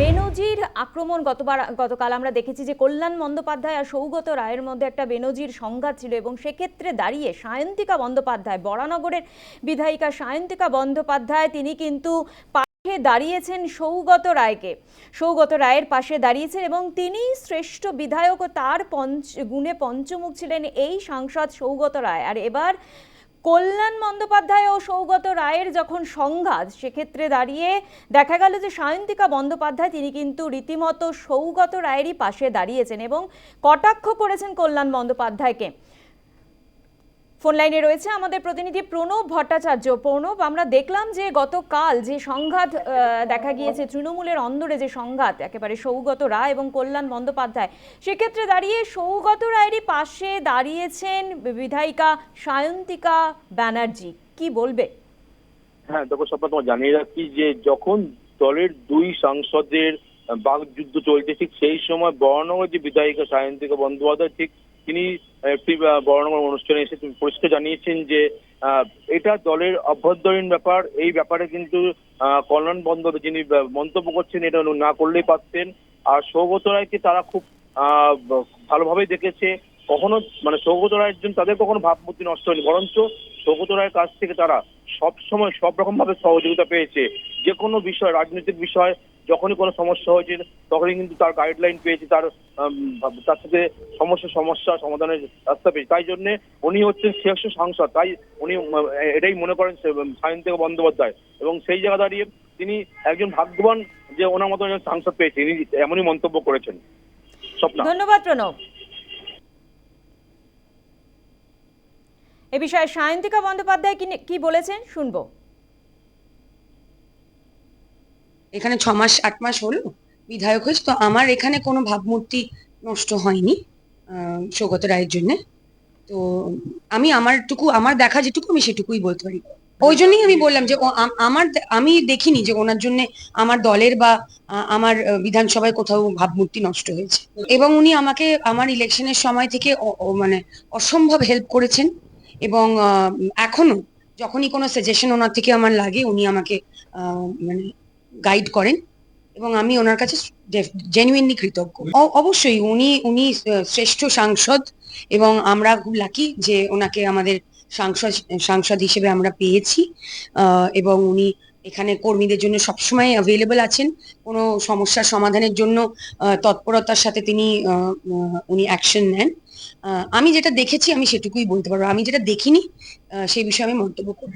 বেনজির আক্রমণ গতবার, গতকাল আমরা দেখেছি যে কল্যাণ বন্দ্যোপাধ্যায় আর সৌগত রায়ের মধ্যে একটা বেনজির সংঘাত ছিল এবং সেক্ষেত্রে দাঁড়িয়ে সায়ন্তিকা বন্দ্যোপাধ্যায়, বরানগরের বিধায়িকা সায়ন্তিকা বন্দ্যোপাধ্যায়, তিনি কিন্তু পাশে দাঁড়িয়েছেন সৌগত রায়কে। সৌগত রায়ের পাশে দাঁড়িয়েছেন এবং তিনি শ্রেষ্ঠ বিধায়ক ও তার পঞ্চ, গুণে পঞ্চমুখ ছিলেন এই সাংসদ সৌগত রায়। আর এবার কল্যাণ বন্দ্যোপাধ্যায় ও সৌগত রায়ের যখন সংঘাত, সেক্ষেত্রে দাঁড়িয়ে দেখা গেল যে সায়ন্তিকা বন্দ্যোপাধ্যায়, তিনি কিন্তু রীতিমতো সৌগত রায়েরই পাশে দাঁড়িয়েছেন এবং কটাক্ষ করেছেন কল্যাণ বন্দ্যোপাধ্যায়কে। ফোন লাইনে রয়েছে আমাদের প্রতিনিধি প্রণব ভট্টাচার্য। প্রণব, আমরা দেখলাম যে গতকাল যে সংঘাত দেখা গিয়েছে, তৃণমূলের অন্দরে যে সংঘাত, একেবারে সৌগত রায় এবং কল্যাণ বন্দ্যোপাধ্যায়, সেক্ষেত্রে দাঁড়িয়ে সৌগত রায়েরই পাশে দাঁড়িয়েছেন বিধায়িকা সায়ন্তিকা ব্যানার্জি। কি বলবে? হ্যাঁ দেখো, সব তোমার জানিয়ে রাখি যে যখন দলের দুই সাংসদের বাকযুদ্ধ চলছে, ঠিক সেই সময় বর্ণনগর যে বিধায়িকা সায়ন্তিকা বন্দ্যোপাধ্যায়, ঠিক তিনি একটি বর্ণময় অনুষ্ঠানে এসে পরিষ্কার জানিয়েছেন যে এটা দলের অভ্যন্তরীণ ব্যাপার। এই ব্যাপারে কিন্তু কল্যাণ বন্ধ যিনি মন্তব্য করছেন, এটা না করলেই পারতেন। আর সৌগত রায়কে তারা খুব ভালোভাবেই দেখেছে। কখনো মানে সৌগত রায়ের জন্য তাদের কখনো ভাবমূর্তি নষ্ট হয়নি, বরঞ্চ সৌগত রায়ের কাছ থেকে তারা সব সময় সব রকম ভাবে সহযোগিতা পেয়েছে। যে কোনো বিষয়, রাজনৈতিক বিষয়, যখনই কোনো সমস্যা হয়েছে, তখনই কিন্তু তার গাইডলাইন পেয়েছে, তার তার সাথে সমস্যা সমস্যা সমাধানের রাস্তা পেয়েছে। তাই জন্য উনি হচ্ছেন শ্রেষ্ঠ সাংসদ। তাই উনি এটাই মনে করেন সায়ন্তিকা বন্দ্যোপাধ্যায়। এবং সেই জায়গা দাঁড়িয়ে তিনি একজন ভাগ্যবান যে ওনার মতো একজন সাংসদ পেয়েছে। তিনি এমনই মন্তব্য করেছেন। ধন্যবাদ প্রণব। এ বিষয়ে সায়ন্তিকা বন্দ্যোপাধ্যায় কি বলেছেন শুনব। এখানে ছ মাস, আট মাস হলো বিধায়ক হয়েছে, তো আমার এখানে কোনো ভাবমূর্তি নষ্ট হয়নি সৌগত রায়ের জন্য। তো আমি আমারটুকু, আমার দেখা যেটুকু আমি সেটুকুই বলতে পারি। ওই জন্যই আমি বললাম যে আমার আমি দেখিনি যে ওনার জন্য আমার দলের বা আমার বিধানসভায় কোথাও ভাবমূর্তি নষ্ট হয়েছে। এবং উনি আমাকে, আমার ইলেকশনের সময় থেকে মানে অসম্ভব হেল্প করেছেন। এবং এখনও যখনই কোনো সাজেশন ওনার থেকে আমার লাগে, উনি আমাকে মানে গাইড করেন এবং আমি ওনার কাছে জেনুইনলি কৃতজ্ঞ। অবশ্যই উনি উনি শ্রেষ্ঠ সাংসদ এবং আমরা খুব লাকি যে ওনাকে আমাদের সাংসদ সাংসদ হিসেবে আমরা পেয়েছি এবং উনি এখানে কর্মীদের জন্য সবসময় অ্যাভেলেবল আছেন। কোনো সমস্যার সমাধানের জন্য তৎপরতার সাথে তিনি উনি অ্যাকশন নেন। আমি যেটা দেখেছি আমি সেটুকুই বলতে পারব। আমি যেটা দেখিনি সেই বিষয়ে আমি মন্তব্য করব।